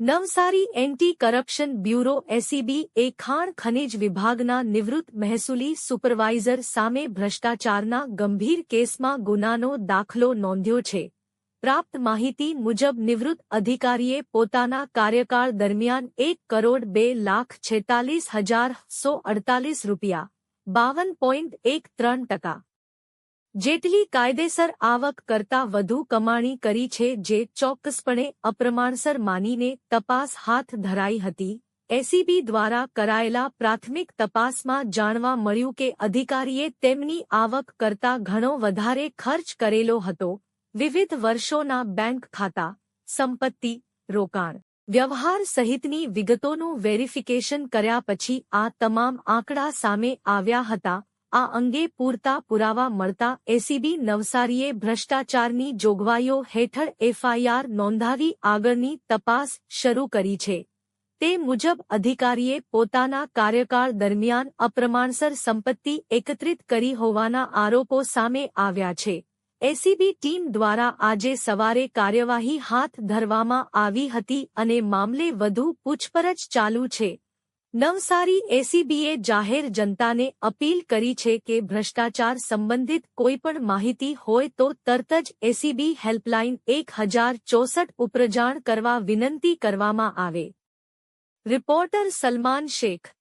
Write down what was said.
Navsari anti corruption bureau ACB એ ખાણ ખનિજ વિભાગના નિવૃત્ત મહેસૂલી સુપરવાઇઝર સામે ભ્રષ્ટાચારના ગંભીર કેસમાં ગુનાનો દાખલો નોંધ્યો છે. પ્રાપ્ત માહિતી મુજબ નિવૃત્ત અધિકારીએ પોતાના કાર્યકાળ દરમિયાન એક કરોડ બે લાખ છેતાલીસ હજાર સો અડતાલીસ રૂપિયા, બાવન પોઈન્ટ એક ત્રણ ટકા જેટલી કાયદેસર આવક કરતાં વધુ કમાણી કરી છે જે ચોક્કસપણે અપ્રમાણસર માનીને તપાસ હાથ ધરાઈ હતી એસીબી દ્વારા કરાયેલા પ્રાથમિક તપાસમાં જાણવા મળ્યું કે અધિકારીએ તેમની આવક કરતાં ઘણો વધારે ખર્ચ કરેલો હતો, વિવિધ વર્ષોના બેંક ખાતા, સંપત્તિ, રોકાણ, વ્યવહાર સહિતની વિગતોનું વેરિફિકેશન કર્યા પછી આ તમામ આંકડા સામે આવ્યા હતા આ અંગે પૂરતા પુરાવા મળતા એસીબી નવસારીએ ભ્રષ્ટાચારની જોગવાઈઓ હેઠળ એફઆઈઆર નોંધાવી આગળની તપાસ શરૂ કરી છે. તે મુજબ અધિકારીએ પોતાના કાર્યકાળ દરમિયાન અપ્રમાણસર સંપત્તિ એકત્રિત કરી હોવાના આરોપો સામે આવ્યા છે. એસીબી ટીમ દ્વારા આજે સવારે કાર્યવાહી હાથ ધરવામાં આવી હતી અને મામલે વધુ પૂછપરછ ચાલુ છે. નવસારી એસીબીએ જાહેર જનતાને અપીલ કરી છે કે ભ્રષ્ટાચાર સંબંધિત કોઈપણ માહિતી હોય તો તરત જ એસીબી હેલ્પલાઇન એક હજાર ચોસઠ ઉપરજાણ કરવા વિનંતી કરવામાં આવે. રિપોર્ટર સલમાન શેખ